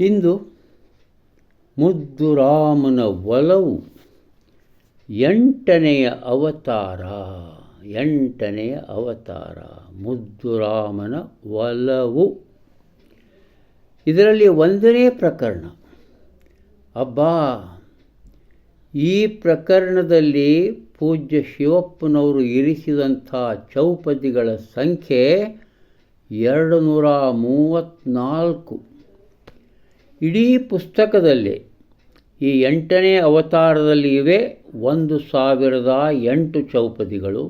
ಇಂದು ಮುದ್ದು ರಾಮನ ಒಲವು ಎಂಟನೆಯ ಅವತಾರ ಎಂಟನೆಯ ಅವತಾರ ಮುದ್ದುರಾಮನ ಒಲವು. ಇದರಲ್ಲಿ ಒಂದನೇ ಪ್ರಕರಣ ಅಬ್ಬಾ ಈ ಪ್ರಕರಣದಲ್ಲಿ ಪೂಜ್ಯ ಶಿವಪ್ಪನವರು ಇರಿಸಿದಂಥ ಚೌಪದಿಗಳ ಸಂಖ್ಯೆ ಎರಡು ನೂರ ಮೂವತ್ತ್ನಾಲ್ಕು. ಇಡೀ ಪುಸ್ತಕದಲ್ಲಿ ಈ ಎಂಟನೇ ಅವತಾರದಲ್ಲಿ ಇವೆ ಒಂದು ಸಾವಿರದ ಎಂಟು ಚೌಪದಿಗಳು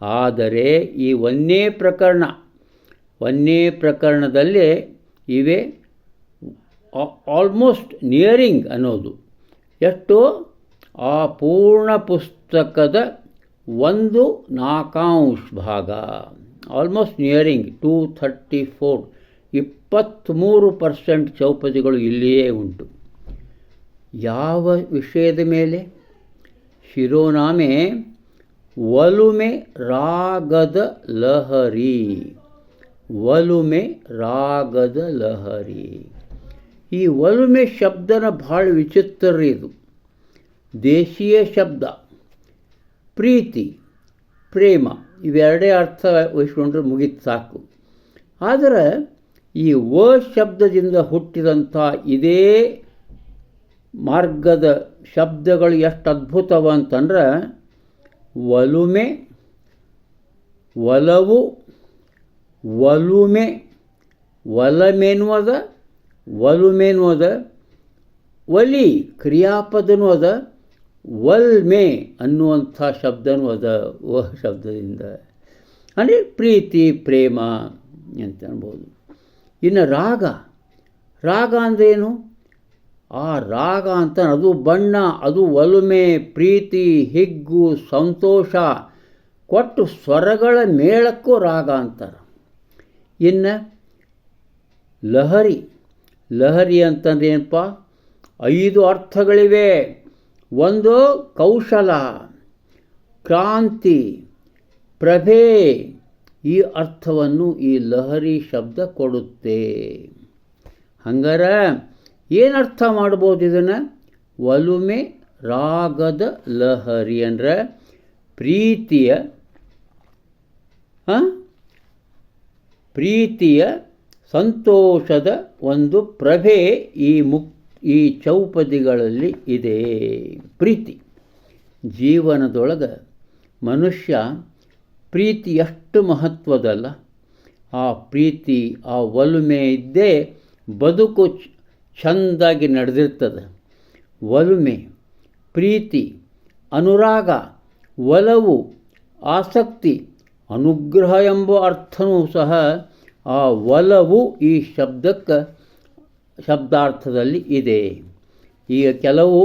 ಆದರೆ ಈ ಒಂದೇ ಪ್ರಕರಣ, ಒಂದೇ ಪ್ರಕರಣದಲ್ಲಿ ಇವೆ ಆಲ್ಮೋಸ್ಟ್ ನಿಯರಿಂಗ್ ಅನ್ನೋದು. ಎಷ್ಟು ಆ ಪೂರ್ಣ ಪುಸ್ತಕದ ಒಂದು ನಾಲ್ಕಾಂಶ ಭಾಗ almost nearing two thirty four ಇಪ್ಪತ್ತ್ಮೂರು ಪರ್ಸೆಂಟ್ ಚೌಪದಿಗಳು ಇಲ್ಲಿಯೇ ಉಂಟು. ಯಾವ ವಿಷಯದ ಮೇಲೆ? ಶಿರೋನಾಮೆ ಒಲುಮೆ ರಾಗದ ಲಹರಿ ಒಲುಮೆ ರಾಗದ ಲಹರಿ. ಈ ಒಲುಮೆ ಶಬ್ದನ ಭಾಳ ವಿಚಿತ್ರ ಇದು. ದೇಶೀಯ ಶಬ್ದ, ಪ್ರೀತಿ, ಪ್ರೇಮ ಇವೆರಡೇ ಅರ್ಥ ವಹಿಸ್ಕೊಂಡ್ರೆ ಮುಗಿತು ಸಾಕು. ಆದರೆ ಈ ವ ಶಬ್ದದಿಂದ ಹುಟ್ಟಿದಂಥ ಇದೇ ಮಾರ್ಗದ ಶಬ್ದಗಳು ಎಷ್ಟು ಅದ್ಭುತವ ಅಂತಂದ್ರೆ ಒಲುಮೆ ಒಲವು ಒಲುಮೆ ಒಲಮೆನ್ನುವುದ ಒಲುಮೆನ್ನುವುದ ಒಲಿ ಕ್ರಿಯಾಪದನೂ ಅದ ವಲ್ಮೆ ಅನ್ನುವಂಥ ಶಬ್ದನೂ ಅದ ವ ಶಬ್ದದಿಂದ. ಅಂದರೆ ಪ್ರೀತಿ, ಪ್ರೇಮ ಅಂತ ಅನ್ಬೋದು. ಇನ್ನು ರಾಗ ರಾಗ ಅಂದ್ರೇನು ಆ ರಾಗ ಅಂತ ಅದು ಬಣ್ಣ, ಅದು ಒಲುಮೆ ಪ್ರೀತಿ, ಹಿಗ್ಗು, ಸಂತೋಷ. ಕೊಟ್ಟು ಸ್ವರಗಳ ಮೇಳಕ್ಕೂ ರಾಗ ಅಂತಾರೆ. ಇನ್ನು ಲಹರಿ ಲಹರಿ ಅಂತಂದ್ರೆ ಏನಪ್ಪ? ಐದು ಅರ್ಥಗಳಿವೆ. ಒಂದು ಕೌಶಲ, ಕ್ರಾಂತಿ, ಪ್ರಭೆ ಈ ಅರ್ಥವನ್ನು ಈ ಲಹರಿ ಶಬ್ದ ಕೊಡುತ್ತೆ. ಹಂಗಾರ ಏನು ಅರ್ಥ ಮಾಡ್ಬೋದು ಇದನ್ನು? ಒಲುಮೆ ರಾಗದ ಲಹರಿ ಅಂದರೆ ಪ್ರೀತಿಯ ಪ್ರೀತಿಯ ಸಂತೋಷದ ಒಂದು ಪ್ರಭೆ ಈ ಮುಕ್ ಈ ಚೌಪದಿಗಳಲ್ಲಿ ಇದೆ. ಪ್ರೀತಿ. ಜೀವನದೊಳಗೆ ಮನುಷ್ಯ ಪ್ರೀತಿ ಎಷ್ಟು ಮಹತ್ವದಲ್ಲ. ಆ ಪ್ರೀತಿ, ಆ ಒಲುಮೆ ಇದ್ದೇ ಬದುಕು ಚೆಂದಾಗಿ ನಡೆದಿರ್ತದೆ. ಒಲುಮೆ ಪ್ರೀತಿ, ಅನುರಾಗ, ಒಲವು, ಆಸಕ್ತಿ, ಅನುಗ್ರಹ ಎಂಬ ಅರ್ಥವೂ ಸಹ ಆ ಒಲವು ಈ ಶಬ್ದಕ್ಕೆ ಶಬ್ದಾರ್ಥದಲ್ಲಿ ಇದೆ. ಈಗ ಕೆಲವು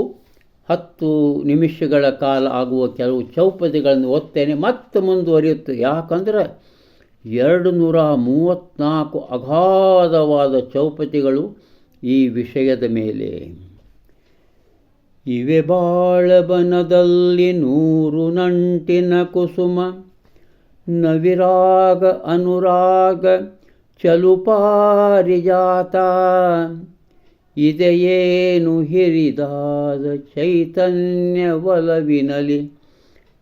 ಹತ್ತು ನಿಮಿಷಗಳ ಕಾಲ ಆಗುವ ಕೆಲವು ಚೌಪದಿಗಳನ್ನು ಓದ್ತೇನೆ, ಮತ್ತೆ ಮುಂದುವರಿಯುತ್ತೆ. ಯಾಕಂದರೆ ಎರಡು ನೂರ ಮೂವತ್ತ್ನಾಲ್ಕು ಅಗಾಧವಾದ ಚೌಪತಿಗಳು ಈ ವಿಷಯದ ಮೇಲೆ. ಇವೆ ಬಾಳಬನದಲ್ಲಿ ನೂರು ನಂಟಿನ ಕುಸುಮ, ನವಿರಾಗ ಅನುರಾಗ ಚಲುಪಾರಿಜಾತ ಇದೆಯೇನು ಹಿರಿದಾದ ಚೈತನ್ಯ ಒಲವಿನಲಿ?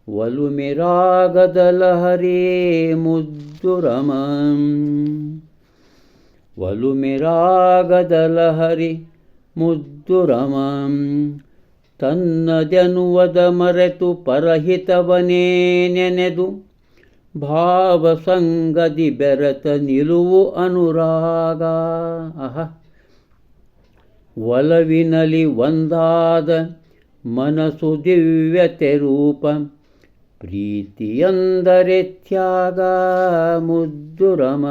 ಒಲುಮಿರಾಗದ ಲಹರೇ ಮುದ್ದುರಮ ಒಲುಮಿರಾಗದ ಲಹರಿ ಮುದ್ದುರಮ ತನ್ನದೆನುವದ ಮರೆತು ಪರಹಿತವನೇ ನೆನೆದು ಭಾವಸಂಗದಿ ಬೆರೆತ ನಿಲುವು ಅನುರಾಗ. ಅಹ ಒಲವಿನಲಿ ಒಂದಾದ ಮನಸ್ಸು ದಿವ್ಯತೆ ರೂಪ ಪ್ರೀತಿಯಂದರೆ ತ್ಯಾಗ ಮುದ್ದುರಮ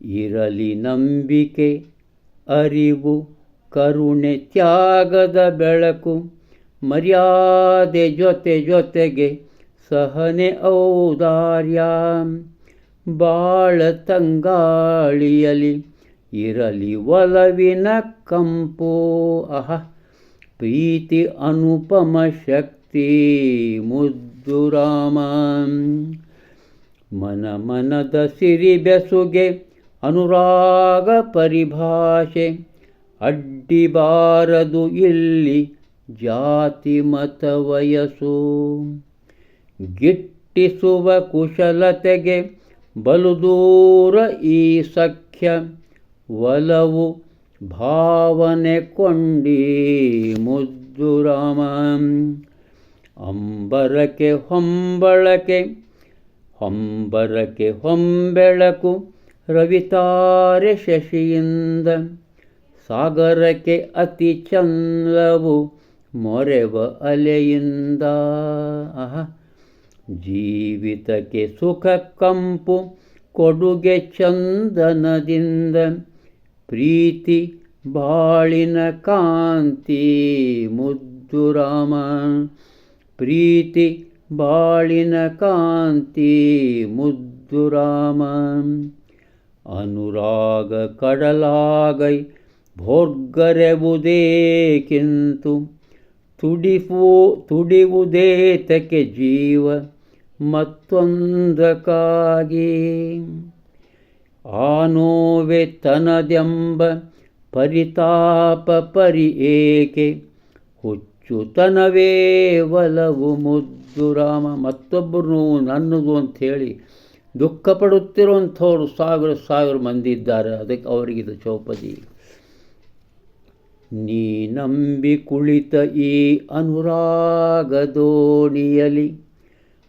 ಇರಲಿ ನಂಬಿಕೆ, ಅರಿವು, ಕರುಣೆ, ತ್ಯಾಗದ ಬೆಳಕು, ಮರ್ಯಾದೆ ಜೊತೆ ಜೊತೆಗೆ ಸಹನೆ ಔದಾರ್ಯ. ಬಾಳ ತಂಗಾಳಿಯಲಿ ಇರಲಿ ಒಲವಿನ ಕಂಪು. ಅಹ, ಪ್ರೀತಿ ಅನುಪಮ ಶಕ್ತಿ ಮುದ್ದು ರಾಮ. ಮನ ಮನದ ಸಿರಿ ಬೆಸುಗೆ ಅನುರಾಗ ಪರಿಭಾಷೆ. ಅಡ್ಡಿಬಾರದು ಇಲ್ಲಿ ಜಾತಿ ಮತ ವಯಸ್ಸು. ಗಿಟ್ಟಿಸುವ ಕುಶಲತೆಗೆ ಬಲು ದೂರ ಈ ಸಖ್ಯ ಒಲವು ಭಾವನೆ ಕೊಂಡಿ ಮುದ್ದು ಅಂಬರಕೆ ಹೊಂಬಳಕೆ ಹೊಂಬರಕೆ ಹೊಂಬೆಳಕು ರವಿತಾರೆ ಶಶಿಯಿಂದ. ಸಾಗರಕ್ಕೆ ಅತಿ ಚಂದವು ಮೊರೆವ ಅಲೆಯಿಂದ. ಆಹ. ಜೀವಿತಕ್ಕೆ ಸುಖ ಕಂಪು ಕೊಡುಗೆ ಚಂದನದಿಂದ. ಪ್ರೀತಿ ಬಾಳಿನ ಕಾಂತಿ, ಮುದ್ದು ರಾಮ. ಪ್ರೀತಿ ಬಾಳಿನ ಕಾಂತಿ, ಮುದ್ದು ರಾಮ. ಅನುರಾಗ ಕಡಲಾಗೈ ಭೋರ್ಗರೆವುದೇಕಿಂತು ತುಡಿಪು ತುಡಿವುದೇತಕ್ಕೆ ಜೀವ. ಮತ್ತೊಂದಕ್ಕಾಗಿ ಆ ನೋವೆ ತನದೆಂಬ ಪರಿತಾಪ ಪರಿ ಏಕೆ ಹುಚ್ಚುತನವೇ ಒಲವು ಮುದ್ದು ರಾಮ. ಮತ್ತೊಬ್ಬರು ನನ್ನದು ಅಂಥೇಳಿ ದುಃಖ ಪಡುತ್ತಿರುವಂಥವ್ರು ಸಾವಿರ ಸಾವಿರ ಮಂದಿ ಇದ್ದಾರೆ. ಅದಕ್ಕೆ ಅವರಿಗಿದು ಚೌಪದಿ. ನೀ ನಂಬಿ ಕುಳಿತ ಈ ಅನುರಾಗ ದೋಣಿಯಲಿ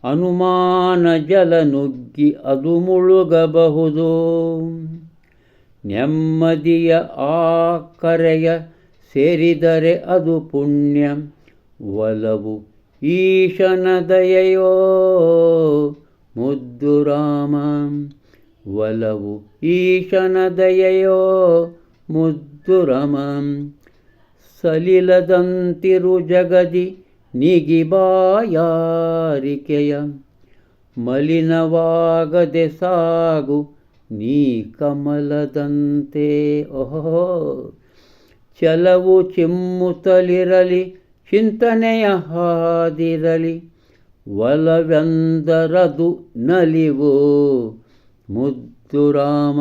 ಅನುಮಾನ ಜಲ ನುಗ್ಗಿ ಅದು ಮುಳುಗಬಹುದು. ನೆಮ್ಮದಿಯ ಆ ಕರೆಯ ಸೇರಿದರೆ ಅದು ಪುಣ್ಯ. ಒಲವು ಈಶನ ದಯೆಯೋ, ಮುದ್ದು ರಾಮ. ಒಲವು ಈಶನ ದಯೆಯೋ, ಮುದ್ದು ರಮ. ಸಲಿಲದಂತಿರು ಜಗದಿ ನಿಗಿಬಾಯಾರಿಕೆಯ ಮಲಿನವಾಗದೆ ಸಾಗು ನೀ ಕಮಲದಂತೆ. ಓಹೋ ಚಲವು ಚಿಮ್ಮುತ್ತಲಿರಲಿ, ಚಿಂತನೆಯ ಹಾದಿರಲಿ ಒಲವೆಂದರದು ನಲಿವು ಮುದ್ದು ರಾಮ.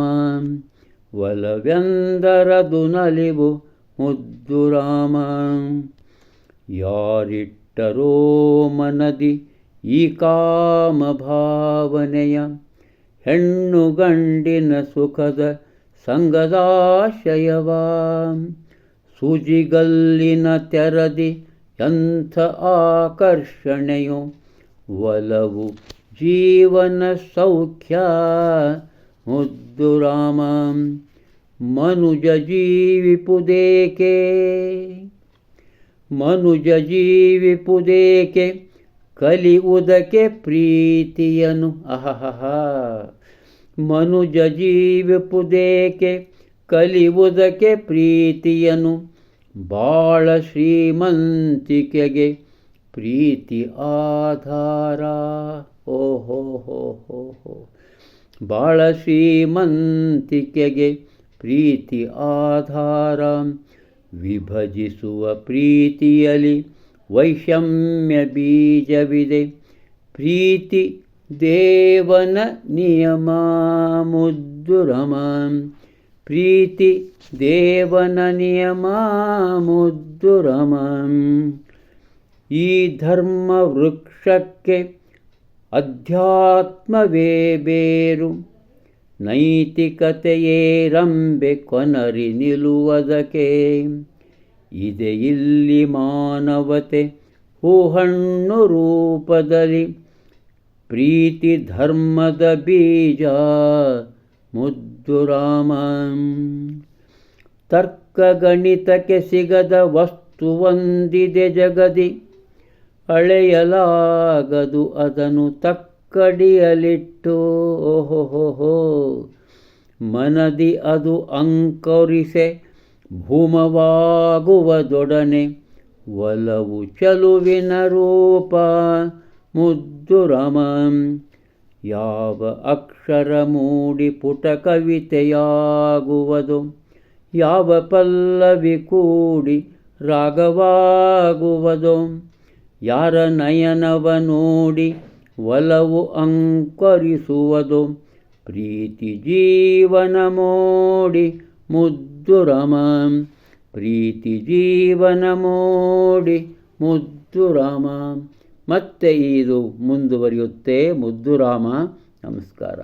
ಒಲವೆಂದರದು ನಲಿವು ಮುದ್ದು ರಾಮ. ಯಾರಿಟ್ಟರೋ ಮನದಿ ಈ ಕಾಮ ಭಾವನೆಯ ಹೆಣ್ಣು ಗಂಡಿನ ಸುಖದ ಸಂಗದಾಶಯವ ಸೂಜಿಗಲ್ಲಿನ ತೆರದಿ ಎಂಥ ಆಕರ್ಷಣೆಯು ಒಲವು ಜೀವನ ಸೌಖ್ಯ ಮುದ್ದು ರಾಮ ಮನುಜ ಜೀವಿಪುದೇಕೆ ಮನುಜ ಜೀವಿಪುದೇಕೆ ಕಲಿಯುವುದಕ್ಕೆ ಪ್ರೀತಿಯನು. ಅಹಹ ಮನುಜ ಜೀವಿಪುದೇಕೆ ಕಲಿಯುವುದಕ್ಕೆ ಪ್ರೀತಿಯನು. ಬಾಳ ಶ್ರೀಮಂತಿಕೆಗೆ ಪ್ರೀತಿ ಆಧಾರ. ಓಹೋ ಹೋ. ಬಾಳ ಶ್ರೀಮಂತಿಕೆಗೆ ಪ್ರೀತಿ ಆಧಾರ. ವಿಭಜಿಸುವ ಪ್ರೀತಿಯಲಿ ವೈಷಮ್ಯ ಬೀಜವಿದೆ ಪ್ರೀತಿ ದೇವನ ನಿಯಮ ಮುದ್ದು ರಮ ಪ್ರೀತಿ ದೇವನ ನಿಯಮ ಮುದ್ದು ರಮ ಈ ಧರ್ಮ ವೃಕ್ಷಕ್ಕೆ ಅಧ್ಯಾತ್ಮವೇ ಬೇರು ನೈತಿಕತೆಯೇ ರಂಬೆ ಕೊನರಿ ನಿಲ್ಲುವುದಕ್ಕೆ. ಇದೆ ಇಲ್ಲಿ ಮಾನವತೆ ಹೂಹಣ್ಣು ರೂಪದಲ್ಲಿ. ಪ್ರೀತಿ ಧರ್ಮದ ಬೀಜ, ಮುದ್ದು ರಾಮ. ತರ್ಕ ಗಣಿತಕ್ಕೆ ಸಿಗದ ವಸ್ತು ಒಂದಿದೆ ಜಗದಿ. ಅಳೆಯಲಾಗದು ಅದನ್ನು ತಕ್ಕಡಿಯಲಿಟ್ಟು ಓಹೋಹೋಹೋ, ಮನದಿ ಅದು ಅಂಕರಿಸೆ, ಭೂಮವಾಗುವದೊಡನೆ ಒಲವು ಚಲುವಿನ ರೂಪ, ಮುದ್ದು ರಮ. ಯಾವ ಅಕ್ಷರ ಮೂಡಿ ಪುಟ ಕವಿತೆಯಾಗುವುದು ಯಾವ ಪಲ್ಲವಿ ಕೂಡಿ ರಾಗವಾಗುವುದು, ಯಾರ ನಯನವ ನೋಡಿ ಒಲವು ಅಂಕರಿಸುವುದು. ಪ್ರೀತಿ ಜೀವನ ಮೋಡಿ ಮುದ್ದು ಪ್ರೀತಿ ಜೀವನ ಮೋಡಿ ಮುದ್ದು ರಾಮ ಮತ್ತೆ ಇದು ಮುಂದುವರಿಯುತ್ತೆ ಮುದ್ದು ರಾಮ ನಮಸ್ಕಾರ.